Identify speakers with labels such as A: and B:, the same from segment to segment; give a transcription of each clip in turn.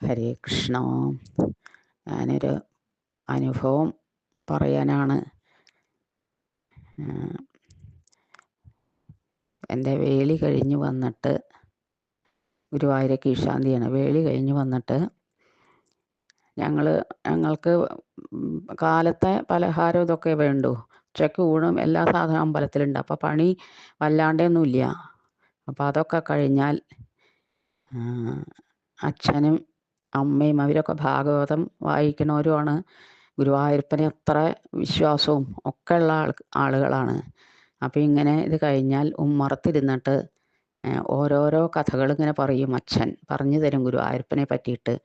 A: ഹരേ കൃഷ്ണ. ഞാനൊരു അനുഭവം പറയാനാണ്. എന്റെ വേളി കഴിഞ്ഞ് വന്നിട്ട് ഗുരുവായൂർ കീഴ്ശാന്തിയാണ്. വേളി കഴിഞ്ഞ് വന്നിട്ട് ഞങ്ങൾ ഞങ്ങൾക്ക് കാലത്തെ പലഹാരം ഇതൊക്കെ വേണ്ടു. ഉച്ചയ്ക്ക് ഊണും എല്ലാ സാധനവും അമ്പലത്തിലുണ്ട്. അപ്പോൾ പണി വല്ലാണ്ടൊന്നുമില്ല. അപ്പോൾ അതൊക്കെ കഴിഞ്ഞാൽ അച്ഛനും അമ്മയും അവരൊക്കെ ഭാഗവതം വായിക്കണവരുമാണ് ഗുരുവായൂരപ്പനെ അത്ര വിശ്വാസവും ഒക്കെ ഉള്ള ആൾ ആളുകളാണ്. അപ്പോൾ ഇങ്ങനെ ഇത് കഴിഞ്ഞാൽ ഉമ്മറത്തിരുന്നിട്ട് ഓരോരോ കഥകൾ ഇങ്ങനെ പറയും അച്ഛൻ. പറഞ്ഞു തരും ഗുരുവായൂരപ്പനെ പറ്റിയിട്ട്.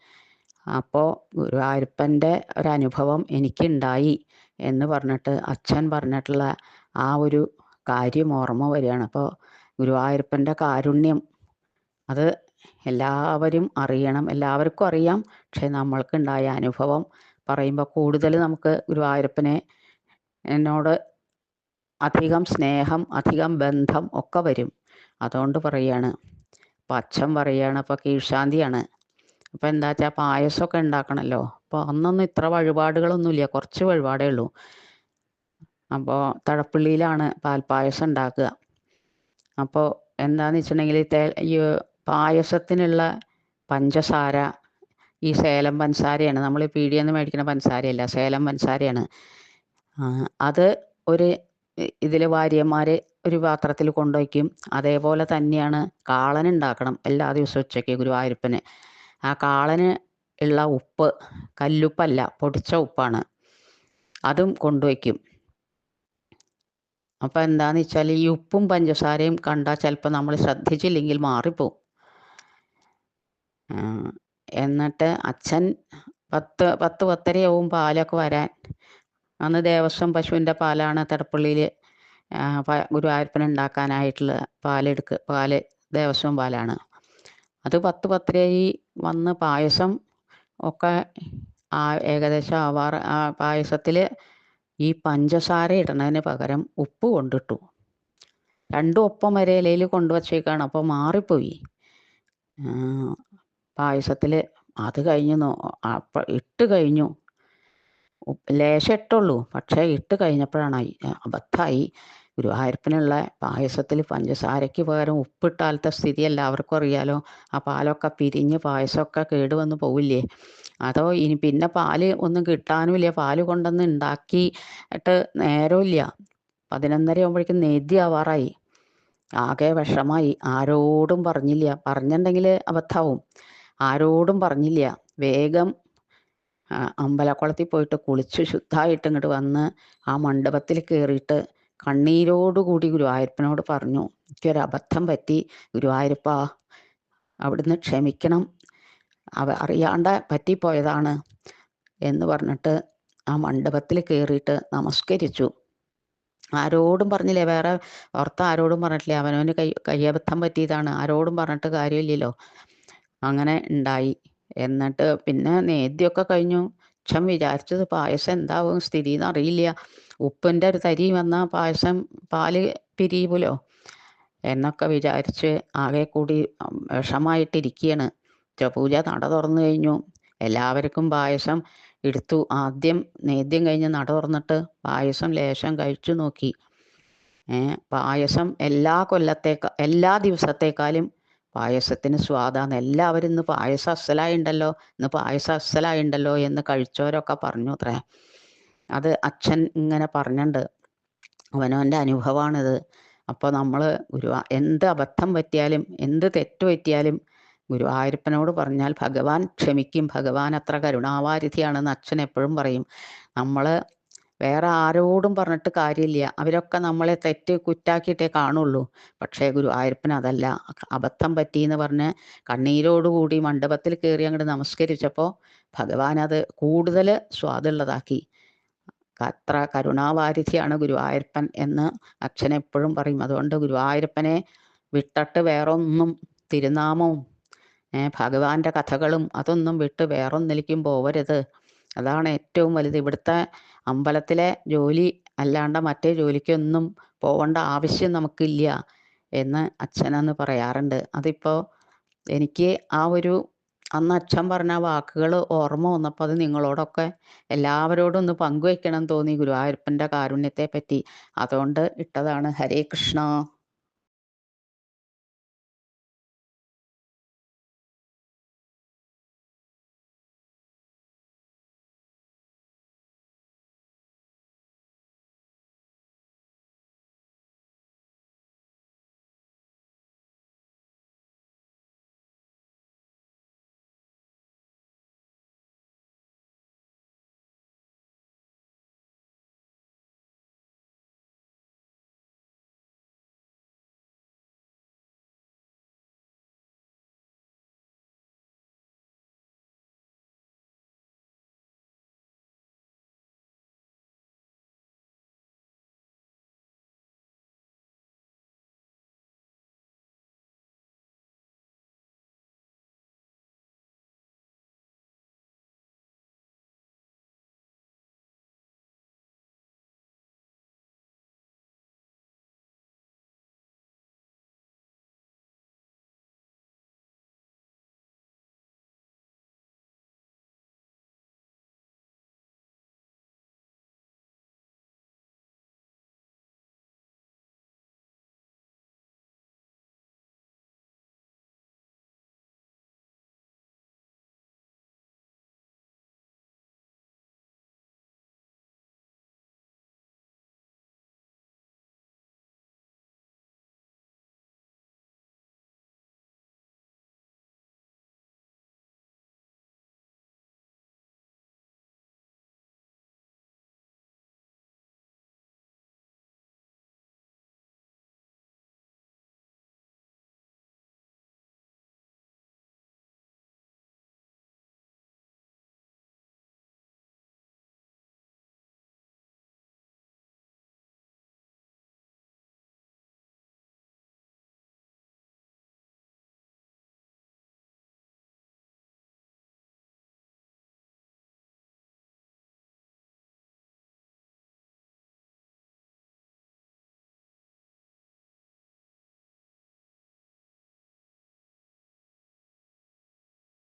A: അപ്പോൾ ഗുരുവായൂരപ്പന്റെ ഒരനുഭവം എനിക്കുണ്ടായി എന്ന് പറഞ്ഞിട്ട് അച്ഛൻ പറഞ്ഞിട്ടുള്ള ആ ഒരു കാര്യം ഓർമ്മ വരികയാണ്. അപ്പോൾ ഗുരുവായൂരപ്പന്റെ കാരുണ്യം അത് എല്ലാവരും അറിയണം എല്ലാവർക്കും അറിയാം. പക്ഷെ നമ്മൾക്കുണ്ടായ അനുഭവം പറയുമ്പോൾ കൂടുതൽ നമുക്ക് ഗുരുവായൂരപ്പനെ എന്നോട് അധികം സ്നേഹം അധികം ബന്ധം ഒക്കെ വരും. അതുകൊണ്ട് പറയാണ് അപ്പം അച്ഛൻ പറയാണ് അപ്പോൾ കീഴ്ശാന്തിയാണ്. അപ്പോൾ എന്താ വെച്ചാൽ പായസമൊക്കെ ഉണ്ടാക്കണമല്ലോ. അപ്പോൾ അന്നൊന്നും ഇത്ര വഴിപാടുകളൊന്നുമില്ല കുറച്ച് വഴിപാടേ ഉള്ളൂ. അപ്പോൾ തഴപ്പള്ളിയിലാണ് പാൽപ്പായസം ഉണ്ടാക്കുക. അപ്പോൾ എന്താന്ന് വെച്ചിട്ടുണ്ടെങ്കിൽ തേ പായസത്തിനുള്ള പഞ്ചസാര. ഈ സേലം പഞ്ചസാരയാണ്. നമ്മൾ പീടിയെന്ന് മേടിക്കുന്ന പഞ്ചസാരയല്ല സേലം പഞ്ചസാരയാണ്. അത് ഒരു ഇതിൽ ഭാര്യമാർ ഒരു പാത്രത്തിൽ കൊണ്ടുവയ്ക്കും. അതേപോലെ തന്നെയാണ് കാളൻ ഉണ്ടാക്കണം. എല്ലാ ദിവസവും ഉച്ചയ്ക്ക് ഗുരുവായൂരപ്പന്. ആ കാളന് ഉള്ള ഉപ്പ് കല്ലുപ്പല്ല പൊടിച്ച ഉപ്പാണ്. അതും കൊണ്ടുവയ്ക്കും. അപ്പം എന്താണെന്ന് വെച്ചാൽ ഈ ഉപ്പും പഞ്ചസാരയും കണ്ടാൽ ചിലപ്പോൾ നമ്മൾ ശ്രദ്ധിച്ചില്ലെങ്കിൽ മാറിപ്പോവും. എന്നിട്ട് അച്ഛൻ പത്ത് പത്ത് പത്തരയാവും പാലൊക്കെ വരാൻ. അന്ന് ദേവസ്വം പശുവിന്റെ പാലാണ് തടപ്പള്ളിയിൽ ഗുരുവായൂരപ്പൻ ഉണ്ടാക്കാനായിട്ടുള്ള പാലെടുക്ക് പാൽ ദേവസ്വം പാലാണ്. അത് പത്ത് പത്തരയായി വന്ന് പായസം ഒക്കെ ആ ഏകദേശം ആവാറ് ആ പായസത്തിൽ ഈ പഞ്ചസാര ഇടുന്നതിന് പകരം ഉപ്പ് കൊണ്ടിട്ടു. രണ്ടും ഒപ്പം വരെ ഇലയിൽ കൊണ്ടുവച്ചേക്കാണ് അപ്പോൾ മാറിപ്പോയി. പായസത്തിൽ അത് കഴിഞ്ഞു. അപ്പം ഇട്ട് കഴിഞ്ഞു. ലേശം ഇട്ടുള്ളൂ. പക്ഷേ ഇട്ട് കഴിഞ്ഞപ്പോഴാണ് അബദ്ധമായി ഗുരുവായൂരപ്പനുള്ള പായസത്തിൽ പഞ്ചസാരയ്ക്ക് പകരം ഉപ്പിട്ടാലത്തെ സ്ഥിതി എല്ലാവർക്കും അറിയാലോ. ആ പാലൊക്കെ പിരിഞ്ഞ് പായസമൊക്കെ കേടുവന്ന് പോവില്ലേ? അതോ ഇനി പിന്നെ പാൽ ഒന്നും കിട്ടാനുമില്ല. പാൽ കൊണ്ടുവന്ന് ഉണ്ടാക്കിയിട്ട് നേരമില്ല. പതിനൊന്നര ആകുമ്പോഴേക്കും നെയ്തി ആവാറായി. ആകെ വിഷമായി. ആരോടും പറഞ്ഞില്ല. പറഞ്ഞിട്ടുണ്ടെങ്കിൽ അബദ്ധാവും. ആരോടും പറഞ്ഞില്ല. വേഗം അമ്പലക്കുളത്തിൽ പോയിട്ട് കുളിച്ച് ശുദ്ധമായിട്ട് ഇങ്ങോട്ട് വന്ന് ആ മണ്ഡപത്തിൽ കയറിയിട്ട് കണ്ണീരോടുകൂടി ഗുരുവായൂരപ്പനോട് പറഞ്ഞു എനിക്കൊരു അബദ്ധം പറ്റി. ഗുരുവായൂരപ്പ അവിടുന്ന് ക്ഷമിക്കണം. അവ അറിയാണ്ട പറ്റിപ്പോയതാണ് എന്ന് പറഞ്ഞിട്ട് ആ മണ്ഡപത്തിൽ കയറിയിട്ട് നമസ്കരിച്ചു. ആരോടും പറഞ്ഞില്ലേ വേറെ ഓർത്ത ആരോടും പറഞ്ഞിട്ടില്ല? അവനവന് കൈ കയ്യബദ്ധം പറ്റിയതാണ്. ആരോടും പറഞ്ഞിട്ട് കാര്യമില്ലല്ലോ. അങ്ങനെ ഉണ്ടായി എന്നിട്ട് പിന്നെ നേദ്യമൊക്കെ കഴിഞ്ഞു. അച്ഛൻ വിചാരിച്ചത് പായസം എന്താവും സ്ഥിതി എന്ന് അറിയില്ല. ഉപ്പിന്റെ ഒരു തരി വന്നാൽ പായസം പാൽ പിരിയുമല്ലോ എന്നൊക്കെ വിചാരിച്ച് ആകെ കൂടി വിഷമായിട്ടിരിക്കുകയാണ് പൂജ നട തുറന്നു കഴിഞ്ഞു. എല്ലാവർക്കും പായസം എടുത്തു. ആദ്യം നേദ്യം കഴിഞ്ഞ് നട തുറന്നിട്ട് പായസം ലേശം കഴിച്ചു നോക്കി. പായസം എല്ലാ കൊല്ലത്തേക്കാ എല്ലാ ദിവസത്തേക്കാളും പായസത്തിന് സ്വാദാന്ന്. എല്ലാവരും ഇന്ന് പായസം അസലായി ഉണ്ടല്ലോ ഇന്ന് പായസം അസലായി ഉണ്ടല്ലോ എന്ന് കഴിച്ചവരൊക്കെ പറഞ്ഞു അത്രേ അത് അച്ഛൻ ഇങ്ങനെ പറഞ്ഞിട്ടുണ്ട് അവനവന്റെ അനുഭവമാണിത് അപ്പോൾ നമ്മൾ ഗുരു എന്ത് അബദ്ധം പറ്റിയാലും എന്ത് തെറ്റ് പറ്റിയാലും ഗുരുവായൂരപ്പനോട് പറഞ്ഞാൽ ഭഗവാൻ ക്ഷമിക്കും. ഭഗവാൻ അത്ര കരുണാവാരിധിയാണെന്ന് അച്ഛൻ എപ്പോഴും പറയും. നമ്മൾ വേറെ ആരോടും പറഞ്ഞിട്ട് കാര്യമില്ല. അവരൊക്കെ നമ്മളെ തെറ്റ് കുറ്റാക്കിയിട്ടേ കാണുള്ളൂ. പക്ഷേ ഗുരുവായൂരപ്പന് അതല്ല. അബദ്ധം പറ്റി എന്ന് പറഞ്ഞ് കണ്ണീരോടുകൂടി മണ്ഡപത്തിൽ കയറി അങ്ങോട്ട് നമസ്കരിച്ചപ്പോൾ ഭഗവാൻ അത് കൂടുതൽ സ്വാദുള്ളതാക്കി. അത്ര കരുണാവാരിധിയാണ് ഗുരുവായൂരപ്പൻ എന്ന് അച്ഛൻ എപ്പോഴും പറയും. അതുകൊണ്ട് ഗുരുവായൂരപ്പനെ വിട്ടിട്ട് വേറൊന്നും തിരുനാമവും ഭഗവാന്റെ കഥകളും അതൊന്നും വിട്ട് വേറൊന്നിലേക്കും പോവരുത്. അതാണ് ഏറ്റവും വലുത്. ഇവിടുത്തെ അമ്പലത്തിലെ ജോലി അല്ലാണ്ട് മറ്റേ ജോലിക്കൊന്നും പോവേണ്ട ആവശ്യം നമുക്കില്ല എന്ന് അച്ഛനെന്ന് പറയാറുണ്ട്. അതിപ്പോൾ എനിക്ക് ആ ഒരു അന്ന് അച്ഛൻ പറഞ്ഞ വാക്കുകൾ ഓർമ്മ വന്നപ്പോൾ അത് നിങ്ങളോടൊക്കെ എല്ലാവരോടും ഒന്ന് പങ്കുവെക്കണം തോന്നി ഗുരുവായൂരപ്പന്റെ കാരുണ്യത്തെ പറ്റി അതുകൊണ്ട് ഇട്ടതാണ്. ഹരേ കൃഷ്ണ.